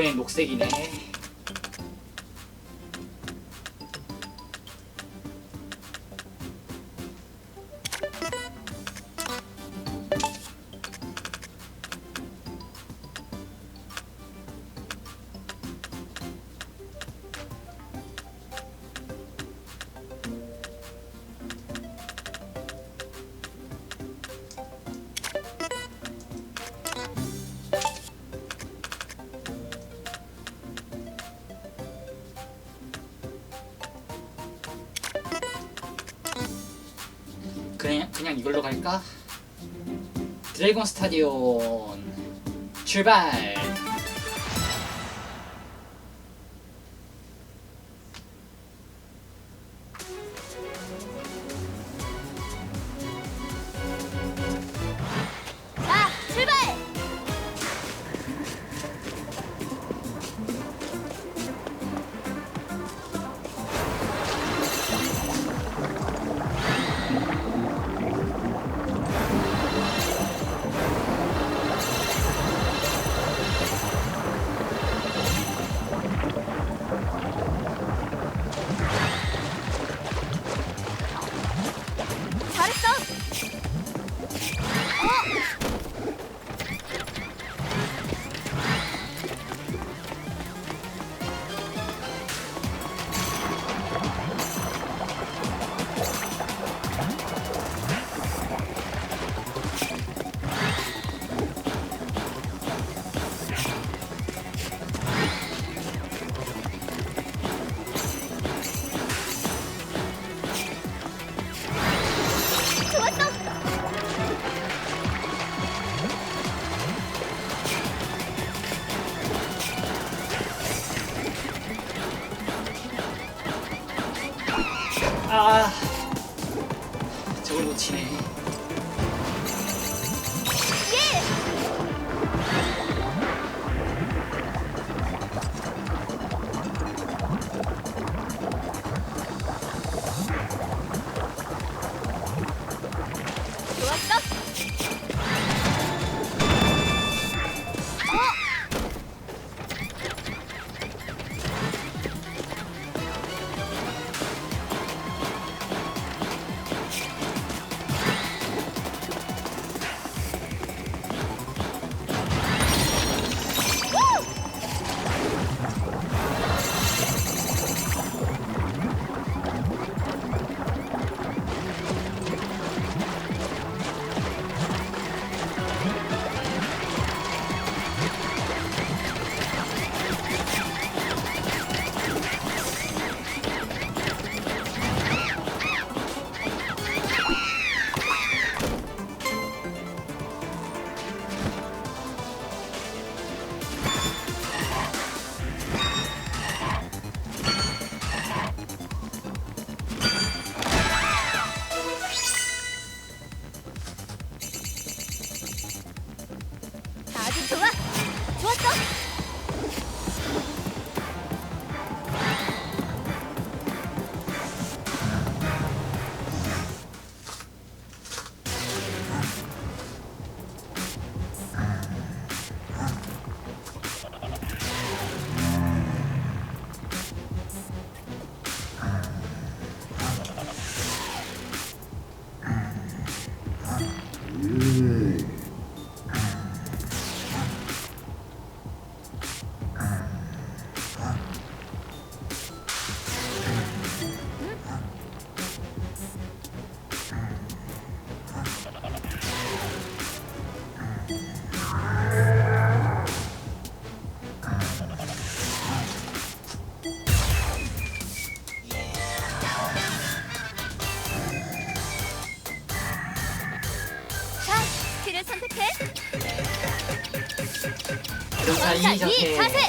이번엔 녹색이네. 드래곤 스타디온 출발! ３０００。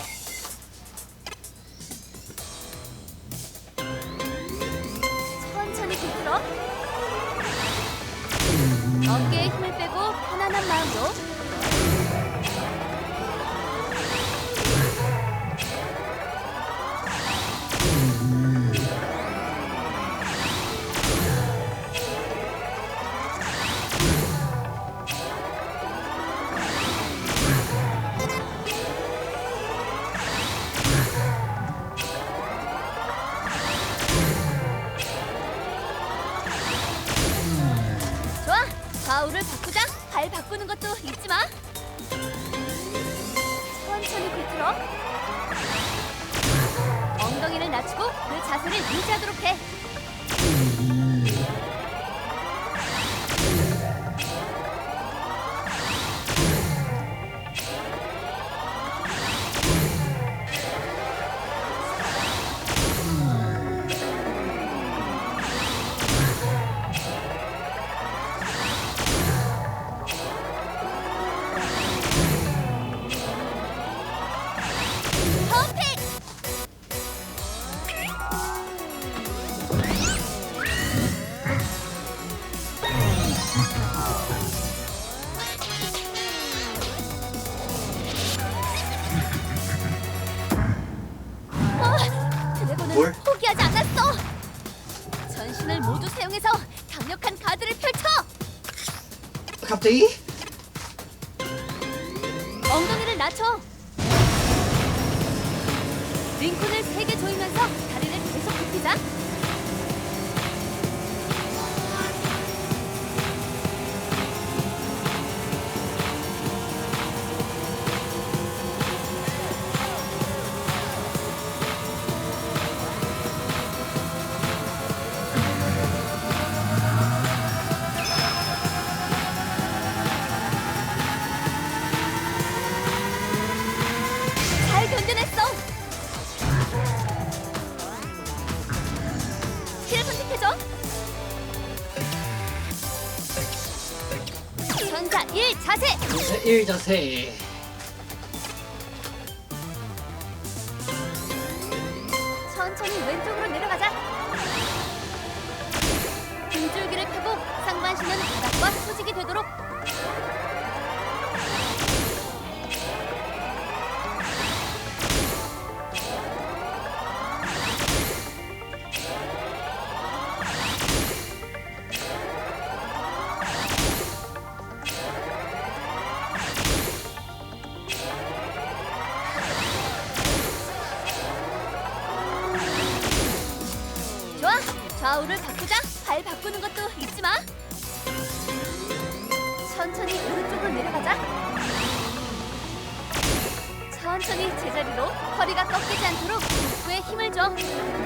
ゆじゃせい走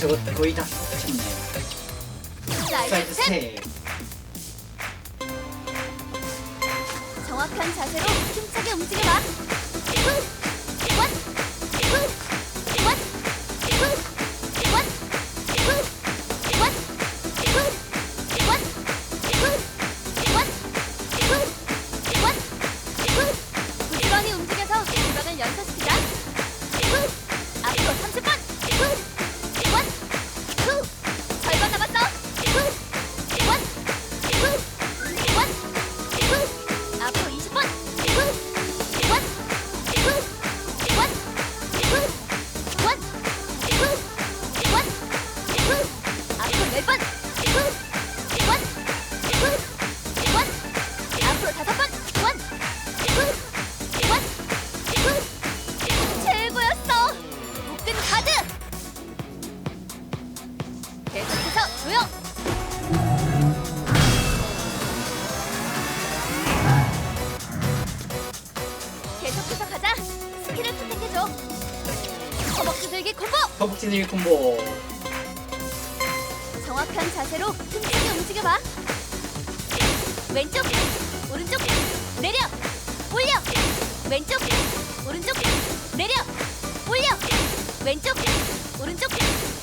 저거 거의 다 썼네. 사이드 스텝. 정확한 자세로 힘차게 움직여라.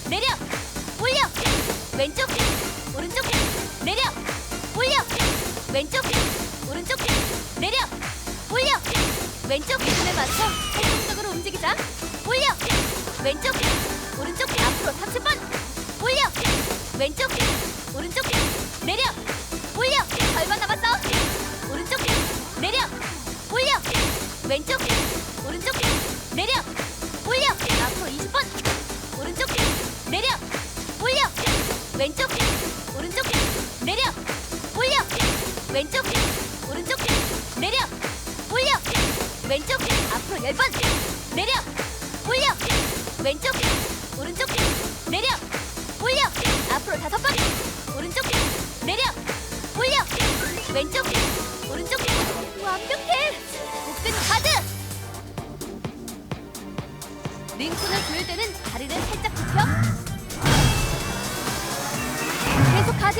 내려! 올려! 왼쪽! 오른쪽! 내려! 올려! 왼쪽! 오른쪽! 내려! 올려! 왼쪽! 기준에 맞춰 활동적으로 움직이자! 올려! 왼쪽! 오른쪽! 앞으로 30번 올려! 왼쪽! 오른쪽! 내려! 올려! 절반 남았어! 오른쪽! 내려! 올려! 왼쪽! 오른쪽! 내려! 올려! 앞으로 20번! 내려! 올려! 왼쪽! 오른쪽! 내려! 올려! 왼쪽! 오른쪽! 내려! 올려! 왼쪽! 앞으로 10번! 내려! 올려! 왼쪽! 오른쪽! 내려! 올려! 앞으로 다섯 번! 오른쪽! 내려! 올려! 왼쪽! 오른쪽! 완벽해! 복근 가드 링콘을 조일 때는 다리를 살짝 굽혀 계속 가드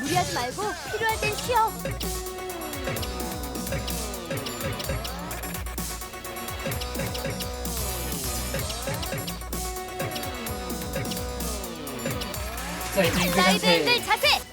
무리하지 말고 필요할 땐 쉬어. 사이드 앵글 사이드 자세 앵글 자세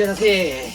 의자 자세 의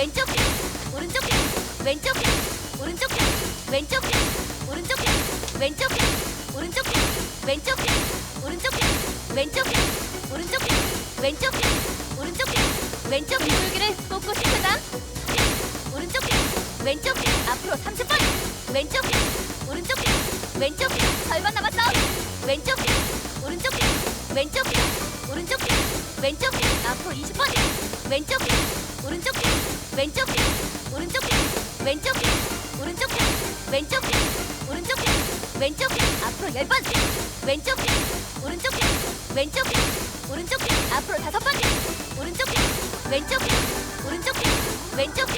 왼쪽 오른쪽 왼쪽 오른쪽 왼쪽 오른쪽 왼쪽 오른쪽 왼쪽 오른쪽 왼쪽 오른쪽 왼쪽 오른쪽 왼쪽 물기를 꽂고 싶다 오른쪽 왼쪽 앞으로 30번 왼쪽 오른쪽 왼쪽 절반 남았어 왼쪽 오른쪽 왼쪽 오른쪽 왼쪽 앞으로 20번 왼쪽 오른쪽 왼쪽 오른쪽 왼쪽 오른쪽 왼쪽 오른쪽 왼쪽 앞으로 열 번 왼쪽 오른쪽 왼쪽 오른쪽 앞으로 다섯 번 오른쪽 왼쪽 오른쪽 왼쪽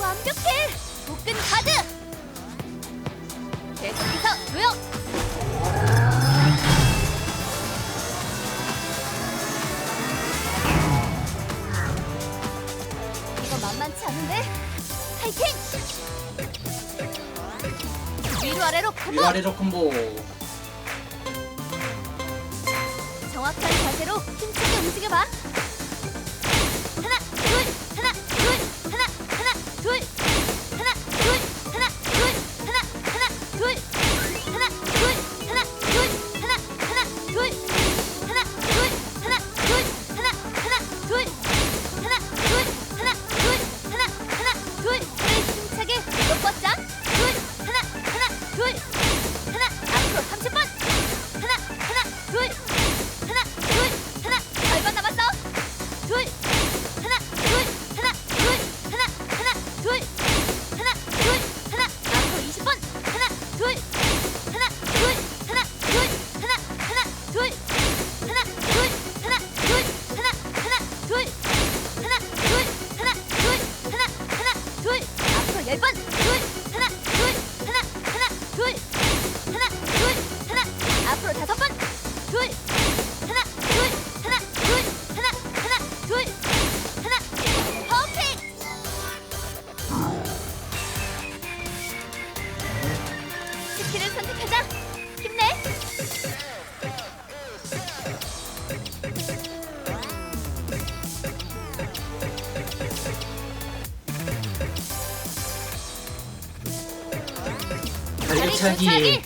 완벽해! 복근 가득 와레저 콤보. 활기차기.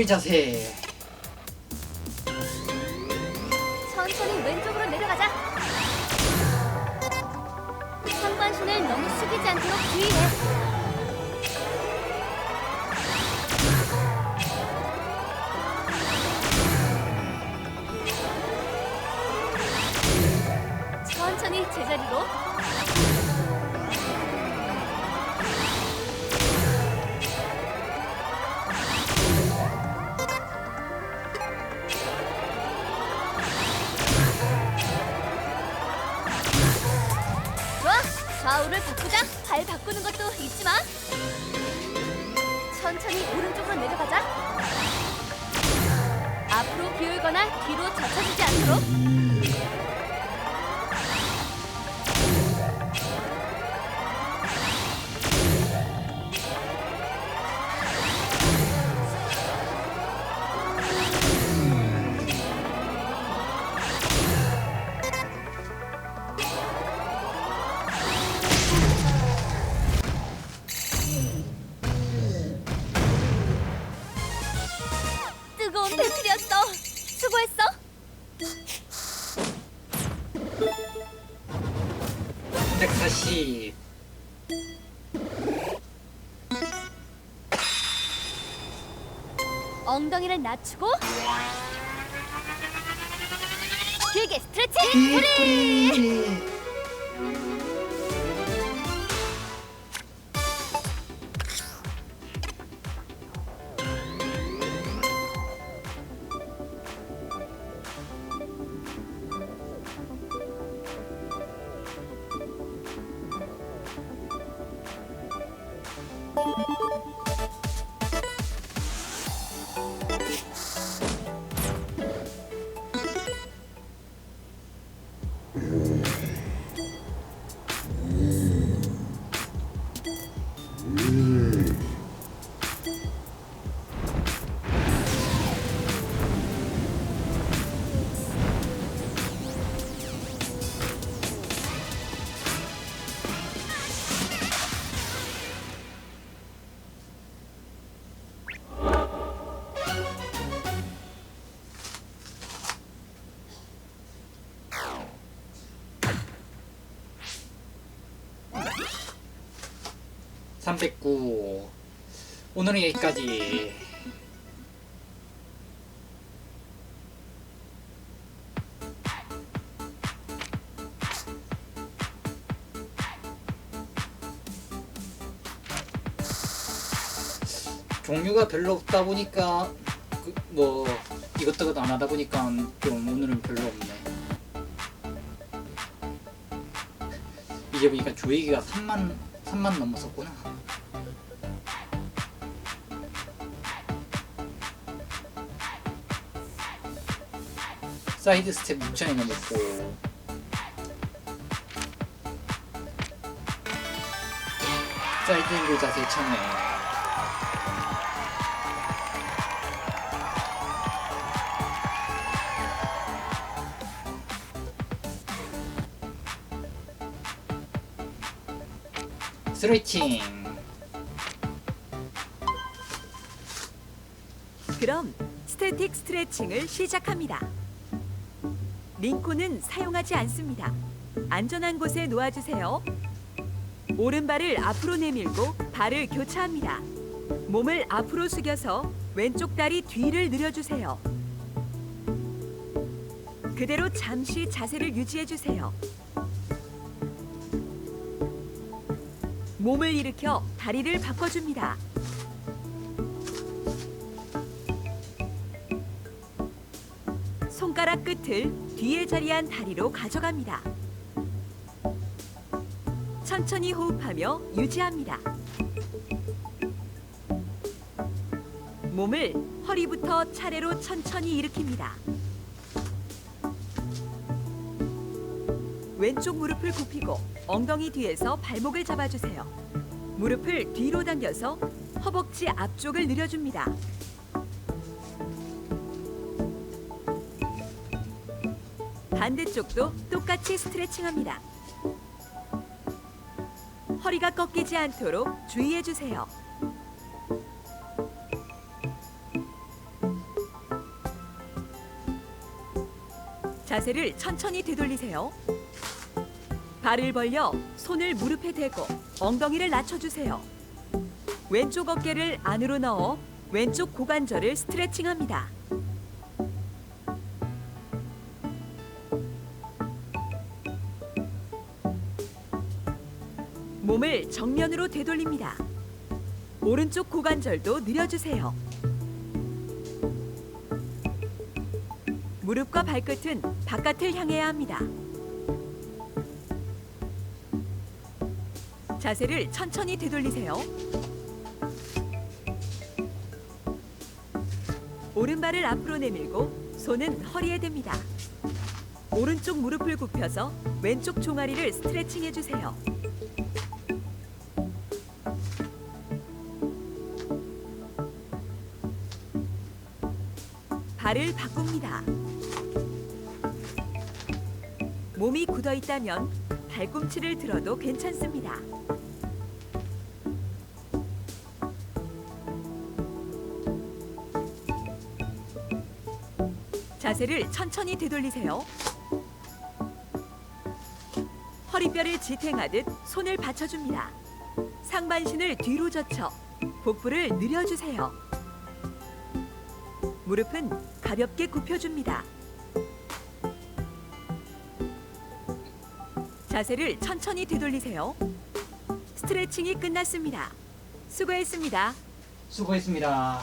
왼쪽의 자세 천천히 왼쪽으로 내려가자. 상반신을 너무 숙이지 않도록 주의해. 천천히 제자리로 바꾸는 것도 잊지 마. 천천히 오른쪽으로 내려가자. 앞으로 기울거나 뒤로 젖혀지지 않도록. 낮추고. 길게 스트레칭 뒷구리 309 오늘은 여기까지 종류가 별로 없다 보니까 그, 뭐 이것저것 안 하다 보니까 좀 오늘은 별로 없네 이제 보니까 조회기가 3만 3만 넘었었구나. 사이드 스텝 6천이 넘었고 사이드 앵글 자세 1000에 스트레칭 그럼 스태틱 스트레칭을 시작합니다. 링콘은 사용하지 않습니다. 안전한 곳에 놓아주세요. 오른발을 앞으로 내밀고 발을 교차합니다. 몸을 앞으로 숙여서 왼쪽 다리 뒤를 늘려주세요. 그대로 잠시 자세를 유지해주세요. 몸을 일으켜 다리를 바꿔줍니다. 손가락 끝을 뒤에 자리한 다리로 가져갑니다. 천천히 호흡하며 유지합니다. 몸을 허리부터 차례로 천천히 일으킵니다. 왼쪽 무릎을 굽히고 엉덩이 뒤에서 발목을 잡아주세요. 무릎을 뒤로 당겨서 허벅지 앞쪽을 늘려줍니다. 반대쪽도 똑같이 스트레칭합니다. 허리가 꺾이지 않도록 주의해 주세요. 자세를 천천히 되돌리세요. 발을 벌려 손을 무릎에 대고 엉덩이를 낮춰주세요. 왼쪽 어깨를 안으로 넣어 왼쪽 고관절을 스트레칭합니다. 정면으로 되돌립니다. 오른쪽 고관절도 늘려주세요. 무릎과 발끝은 바깥을 향해야 합니다. 자세를 천천히 되돌리세요. 오른발을 앞으로 내밀고 손은 허리에 댑니다. 오른쪽 무릎을 굽혀서 왼쪽 종아리를 스트레칭 해주세요. 발을 바꿉니다. 몸이 굳어 있다면 발꿈치를 들어도 괜찮습니다. 자세를 천천히 되돌리세요. 허리뼈를 지탱하듯 손을 받쳐줍니다. 상반신을 뒤로 젖혀 복부를 늘려주세요. 무릎은 가볍게 굽혀줍니다. 자세를 천천히 되돌리세요. 스트레칭이 끝났습니다. 수고했습니다. 수고했습니다.